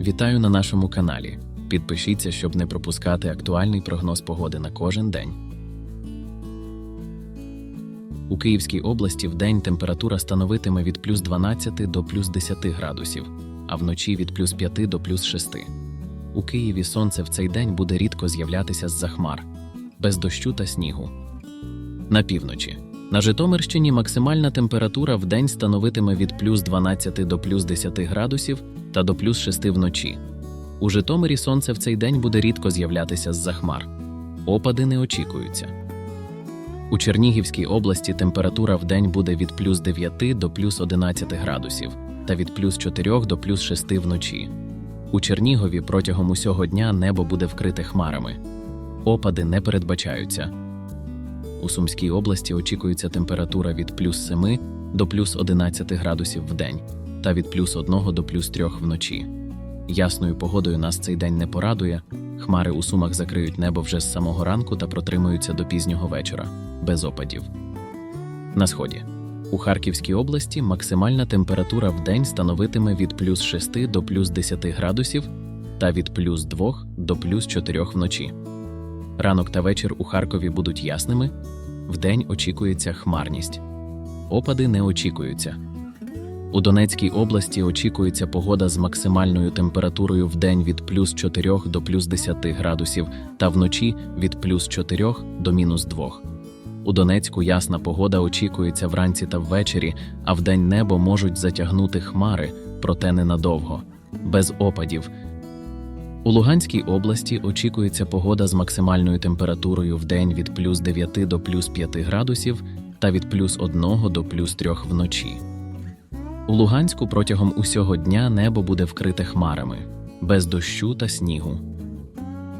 Вітаю на нашому каналі. Підпишіться, щоб не пропускати актуальний прогноз погоди на кожен день. У Київській області вдень температура становитиме від плюс 12 до плюс 10 градусів, а вночі від плюс 5 до плюс 6. У Києві сонце в цей день буде рідко з'являтися з-за хмар, без дощу та снігу. На півночі. На Житомирщині максимальна температура в день становитиме від плюс 12 до плюс 10 градусів та до плюс 6 вночі. У Житомирі сонце в цей день буде рідко з'являтися з-за хмар. Опади не очікуються. У Чернігівській області температура в день буде від плюс 9 до плюс 11 градусів та від плюс 4 до плюс 6 вночі. У Чернігові протягом усього дня небо буде вкрите хмарами. Опади не передбачаються. У Сумській області очікується температура від плюс 7 до плюс 11 градусів в день та від плюс 1 до плюс 3 вночі. Ясною погодою нас цей день не порадує. Хмари у сумах закриють небо вже з самого ранку та протримуються до пізнього вечора, без опадів. На сході. У Харківській області максимальна температура в день становитиме від плюс 6 до плюс 10 градусів та від плюс 2 до плюс 4 вночі. Ранок та вечір у Харкові будуть ясними, вдень очікується хмарність. Опади не очікуються. У Донецькій області очікується погода з максимальною температурою в день від плюс 4 до плюс 10 градусів та вночі від плюс 4 до мінус 2. У Донецьку ясна погода очікується вранці та ввечері, а вдень небо можуть затягнути хмари, проте ненадовго, без опадів. У Луганській області очікується погода з максимальною температурою в день від плюс 9 до плюс 5 градусів та від плюс 1 до плюс 3 вночі. У Луганську протягом усього дня небо буде вкрите хмарами, без дощу та снігу.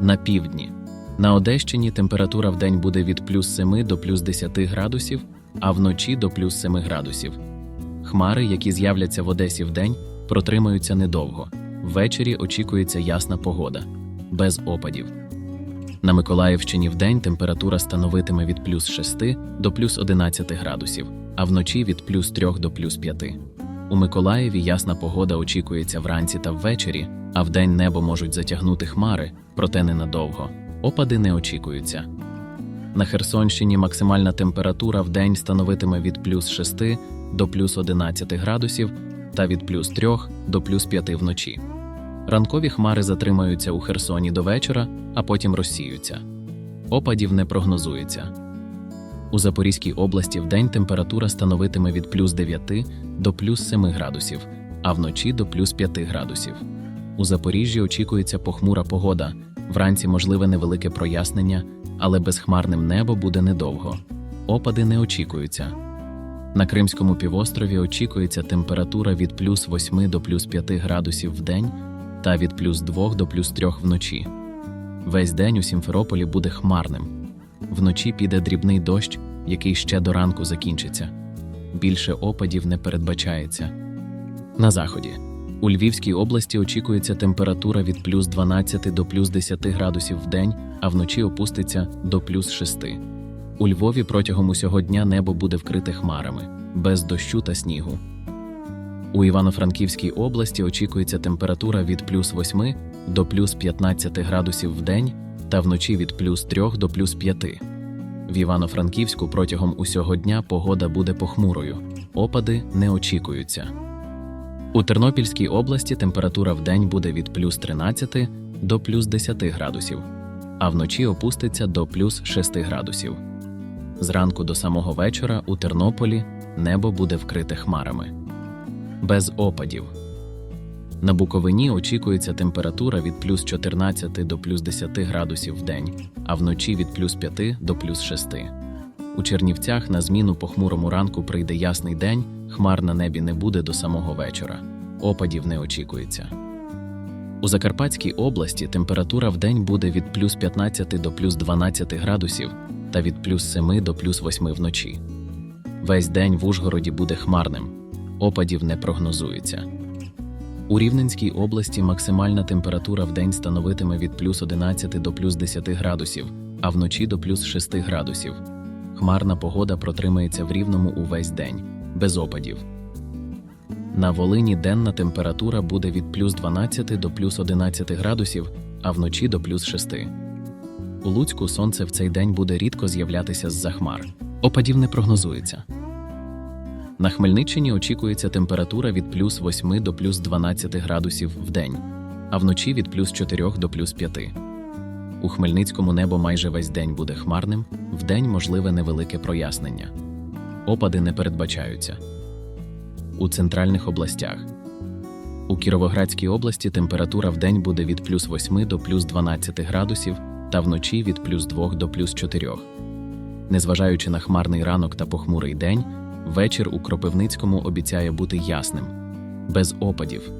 На півдні. На Одещині температура в день буде від плюс 7 до плюс 10 градусів, а вночі до плюс 7 градусів. Хмари, які з'являться в Одесі вдень, протримаються недовго. Ввечері очікується ясна погода, без опадів. На Миколаївщині вдень температура становитиме від плюс 6 до плюс 11 градусів, а вночі від плюс 3 до плюс 5. У Миколаєві ясна погода очікується вранці та ввечері, а вдень небо можуть затягнути хмари, проте ненадовго. Опади не очікуються. На Херсонщині максимальна температура в день становитиме від плюс 6 до плюс 11 градусів та від плюс 3 до плюс 5 вночі. Ранкові хмари затримаються у Херсоні до вечора, а потім розсіються. Опадів не прогнозується. У Запорізькій області вдень температура становитиме від плюс 9 до плюс 7 градусів, а вночі до плюс 5 градусів. У Запоріжжі очікується похмура погода, вранці можливе невелике прояснення, але безхмарним небо буде недовго. Опади не очікуються. На Кримському півострові очікується температура від плюс 8 до плюс 5 градусів в день та від плюс 2 до плюс 3 вночі. Весь день у Сімферополі буде хмарним. Вночі піде дрібний дощ, який ще до ранку закінчиться. Більше опадів не передбачається. На заході. У Львівській області очікується температура від плюс 12 до плюс 10 градусів в день, а вночі опуститься до плюс 6. У Львові протягом усього дня небо буде вкрите хмарами, без дощу та снігу. У Івано-Франківській області очікується температура від плюс 8 до плюс 15 градусів в день та вночі від плюс 3 до плюс 5. В Івано-Франківську протягом усього дня погода буде похмурою, опади не очікуються. У Тернопільській області температура в день буде від плюс 13 до плюс 10 градусів, а вночі опуститься до плюс 6 градусів. Зранку до самого вечора у Тернополі небо буде вкрите хмарами. Без опадів. На Буковині очікується температура від плюс 14 до плюс 10 градусів в день, а вночі від плюс 5 до плюс 6. У Чернівцях на зміну похмурому ранку прийде ясний день, хмар на небі не буде до самого вечора. Опадів не очікується. У Закарпатській області температура в день буде від плюс 15 до плюс 12 градусів та від плюс 7 до плюс 8 вночі. Весь день в Ужгороді буде хмарним, опадів не прогнозується. У Рівненській області максимальна температура в день становитиме від плюс 11 до плюс 10 градусів, а вночі до плюс 6 градусів. Хмарна погода протримається в рівному увесь день, без опадів. На Волині денна температура буде від плюс 12 до плюс 11 градусів, а вночі до плюс 6. У Луцьку сонце в цей день буде рідко з'являтися з-за хмар. Опадів не прогнозується. На Хмельниччині очікується температура від плюс 8 до плюс 12 градусів в день, а вночі від плюс 4 до плюс 5. У Хмельницькому небо майже весь день буде хмарним, вдень можливе невелике прояснення. Опади не передбачаються. У центральних областях. У Кіровоградській області температура вдень буде від плюс 8 до плюс 12 градусів та вночі від плюс 2 до плюс 4. Незважаючи на хмарний ранок та похмурий день, вечір у Кропивницькому обіцяє бути ясним, без опадів.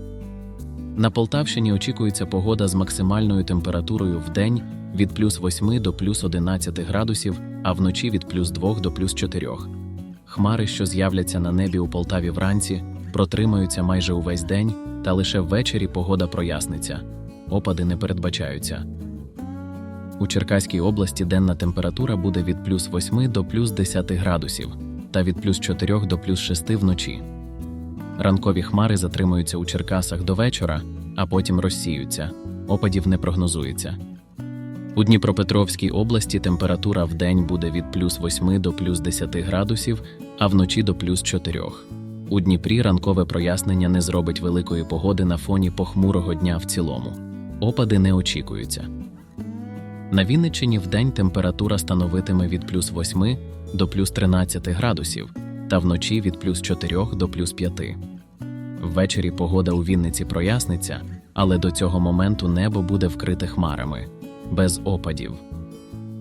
На Полтавщині очікується погода з максимальною температурою в день від плюс 8 до плюс 11 градусів, а вночі від плюс 2 до плюс 4. Хмари, що з'являться на небі у Полтаві вранці, протримаються майже увесь день, та лише ввечері погода проясниться. Опади не передбачаються. У Черкаській області денна температура буде від плюс 8 до плюс 10 градусів та від плюс 4 до плюс 6 вночі. Ранкові хмари затримуються у Черкасах до вечора, а потім розсіються. Опадів не прогнозується. У Дніпропетровській області температура в день буде від плюс 8 до плюс 10 градусів, а вночі до плюс 4. У Дніпрі ранкове прояснення не зробить великої погоди на фоні похмурого дня в цілому. Опади не очікуються. На Вінниччині вдень температура становитиме від плюс 8 до плюс 13 градусів, та вночі від плюс 4 до плюс 5. Ввечері погода у Вінниці проясниться, але до цього моменту небо буде вкрите хмарами, без опадів.